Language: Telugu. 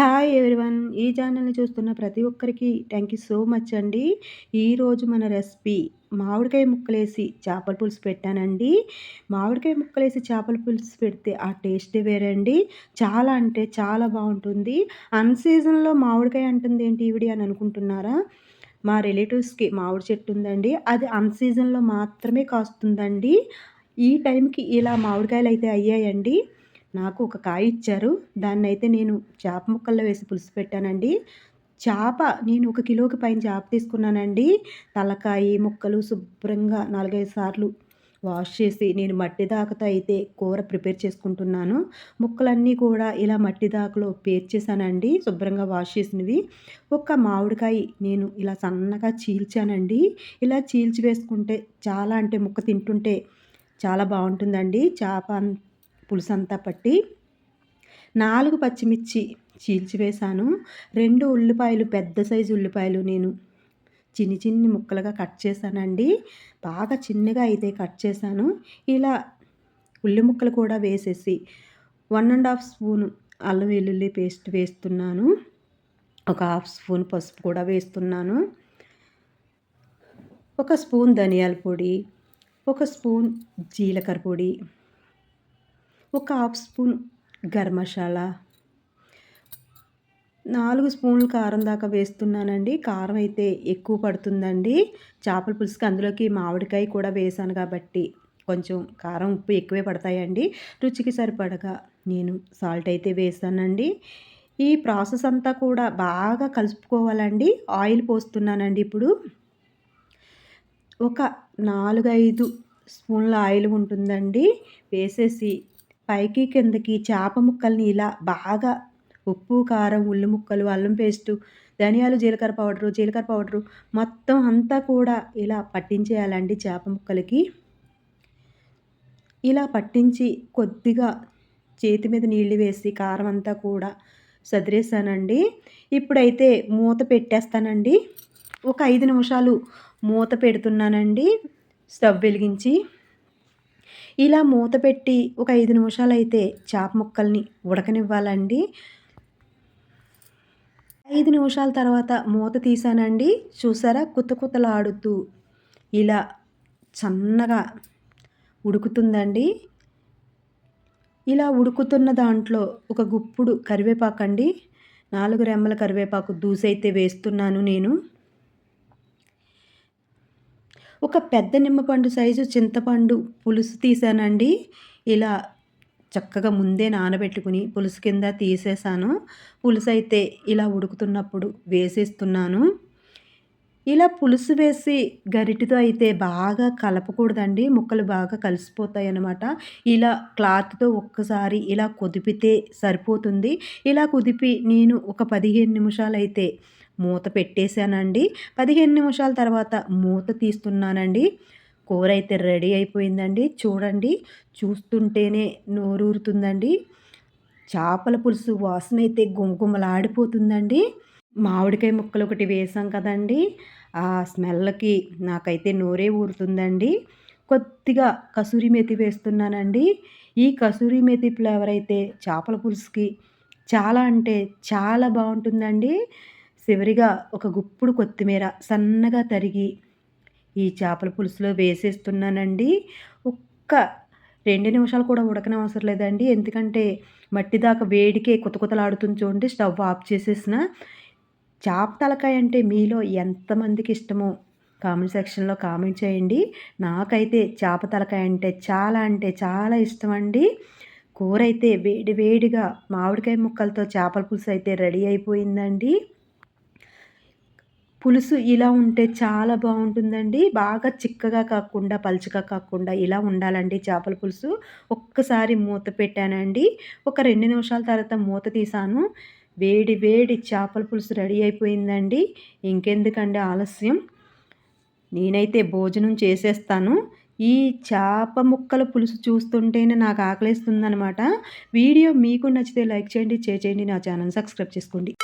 హాయ్ ఎవ్రీవన్ ఈ ఛానల్ని చూస్తున్న ప్రతి ఒక్కరికి థ్యాంక్ యూ సో మచ్ అండి. ఈరోజు మన రెసిపీ మామిడికాయ ముక్కలేసి చేపల పులుసు పెట్టానండి. మామిడికాయ ముక్కలేసి చేపల పులుసు పెడితే ఆ టేస్ట్ వేరే అండి చాలా అంటే చాలా బాగుంటుంది. అన్ సీజన్లో మామిడికాయ అంటుంది ఏంటి ఈవిడి అని అనుకుంటున్నారా? మా రిలేటివ్స్కి మామిడి చెట్టు ఉందండి. అది అన్ సీజన్లో మాత్రమే కాస్తుందండి. ఈ టైంకి ఇలా మామిడికాయలు అయితే అయ్యాయండి. నాకు ఒక కాయ ఇచ్చారు. దాన్ని అయితే నేను చేప ముక్కల్లో వేసి పులుసు పెట్టానండి. చేప నేను ఒక కిలోకి పైన చేప తీసుకున్నానండి. తలకాయ ముక్కలు శుభ్రంగా నాలుగైదు సార్లు వాష్ చేసి నేను మట్టి దాకతో అయితే కూర ప్రిపేర్ చేసుకుంటున్నాను. ముక్కలన్నీ కూడా ఇలా మట్టి దాకలో పేర్చేసానండి శుభ్రంగా వాష్ చేసినవి. ఒక మామిడికాయ నేను ఇలా సన్నగా చీల్చానండి. ఇలా చీల్చి వేసుకుంటే చాలా అంటే ముక్క తింటుంటే చాలా బాగుంటుందండి. చేప పులుసు అంతా పట్టి నాలుగు పచ్చిమిర్చి చీల్చివేశాను. రెండు ఉల్లిపాయలు పెద్ద సైజు ఉల్లిపాయలు నేను చిన్ని చిన్ని ముక్కలుగా కట్ చేశానండి. బాగా చిన్నగా అయితే కట్ చేశాను. ఇలా ఉల్లి ముక్కలు కూడా వేసేసి వన్ అండ్ హాఫ్ స్పూన్ అల్లం వెల్లుల్లి పేస్ట్ వేస్తున్నాను. ఒక హాఫ్ స్పూన్ పసుపు కూడా వేస్తున్నాను. ఒక స్పూన్ ధనియాల పొడి ఒక స్పూన్ జీలకర్ర పొడి ఒక హాఫ్ స్పూన్ గరం మసాలా. నాలుగు స్పూన్లు కారం దాకా వేస్తున్నానండి. కారం అయితే ఎక్కువ పడుతుందండి. చేపల పులుసుకి అందులోకి మామిడికాయ కూడా వేసాను కాబట్టి కొంచెం కారం ఉప్పు ఎక్కువే పడతాయండి. రుచికి సరిపడగా నేను సాల్ట్ అయితే వేసానండి. ఈ ప్రాసెస్ అంతా కూడా బాగా కలుపుకోవాలండి. ఆయిల్ పోస్తున్నానండి ఇప్పుడు. ఒక నాలుగైదు స్పూన్ల ఆయిల్ ఉంటుందండి. వేసేసి పైకి కిందకి చేప ముక్కల్ని ఇలా బాగా ఉప్పు కారం ఉల్లి ముక్కలు అల్లం పేస్టు ధనియాలు జీలకర్ర పౌడరు జీలకర్ర పౌడరు మొత్తం అంతా కూడా ఇలా పట్టించేయాలండి చేప ముక్కలకి. ఇలా పట్టించి కొద్దిగా చేతి మీద నీళ్ళు వేసి కారం అంతా కూడా సదిరేసానండి. ఇప్పుడైతే మూత పెట్టేస్తానండి. ఒక ఐదు నిమిషాలు మూత పెడుతున్నానండి. స్టవ్ వెలిగించి ఇలా మూత పెట్టి ఒక ఐదు నిమిషాలు అయితే చేప ముక్కల్ని ఉడకనివ్వాలండి. ఐదు నిమిషాల తర్వాత మూత తీసానండి. చూసారా? కుత్త కుత్తలాడుతూ ఇలా సన్నగా ఉడుకుతుందండి. ఇలా ఉడుకుతున్న దాంట్లో ఒక గుప్పుడు కరివేపాకండి. నాలుగు రెమ్మల కరివేపాకు దూసైతే వేస్తున్నాను నేను. ఒక పెద్ద నిమ్మపండు సైజు చింతపండు పులుసు తీసానండి. ఇలా చక్కగా ముందే నానబెట్టుకుని పులుసు కింద తీసేసాను. పులుసు అయితే ఇలా ఉడుకుతున్నప్పుడు వేసేస్తున్నాను. ఇలా పులుసు వేసి గరిటితో అయితే బాగా కలపకూడదండి. ముక్కలు బాగా కలిసిపోతాయి అన్నమాట ఇలా క్లాత్తో ఒక్కసారి ఇలా కుదిపితే సరిపోతుంది. ఇలా కుదిపి నేను ఒక పదిహేను నిమిషాలు అయితే మూత పెట్టేశానండి. పదిహేను నిమిషాల తర్వాత మూత తీస్తున్నానండి. కూర అయితే రెడీ అయిపోయిందండి. చూడండి చూస్తుంటేనే నోరూరుతుందండి. చేపల పులుసు వాసన అయితే గుమగుమలాడిపోతుందండి. మామిడికాయ ముక్కలు ఒకటి వేసాం కదండి. ఆ స్మెల్కి నాకైతే నోరే ఊరుతుందండి. కొద్దిగా కసూరి మెతి వేస్తున్నానండి. ఈ కసూరి మెతి ఫ్లేవర్ అయితే చేపల పులుసుకి చాలా అంటే చాలా బాగుంటుందండి. చివరిగా ఒక గుప్పుడు కొత్తిమీర సన్నగా తరిగి ఈ చేపల పులుసులో వేసేస్తున్నానండి. ఒక్క రెండు నిమిషాలు కూడా ఉడకనే అవసరం లేదండి. ఎందుకంటే మట్టి దాకా వేడికే కొత్త కొత్తలాడుతుంది చూడండి. స్టవ్ ఆఫ్ చేసేసిన చేప తలకాయ అంటే మీలో ఎంతమందికి ఇష్టమో కామెంట్ సెక్షన్లో కామెంట్ చేయండి. నాకైతే చేప తలకాయ అంటే చాలా అంటే చాలా ఇష్టం అండి కూర అయితే వేడి వేడిగా మామిడికాయ ముక్కలతో చేపల పులుసు అయితే రెడీ అయిపోయిందండి. పులుసు ఇలా ఉంటే చాలా బాగుంటుందండి. బాగా చిక్కగా కాకుండా పలుచగా కాకుండా ఇలా ఉండాలండి చేపల పులుసు. ఒక్కసారి మూత పెట్టానండి. ఒక రెండు నిమిషాల తర్వాత మూత తీసాను. వేడి వేడి చేపల పులుసు రెడీ అయిపోయిందండి. ఇంకెందుకండి ఆలస్యం? నేనైతే భోజనం చేసేస్తాను. ఈ చేప ముక్కల పులుసు చూస్తుంటేనే నాకు ఆకలిస్తుందనమాట వీడియో మీకు నచ్చితే లైక్ చేయండి చేయండి నా ఛానల్ సబ్స్క్రైబ్ చేసుకోండి.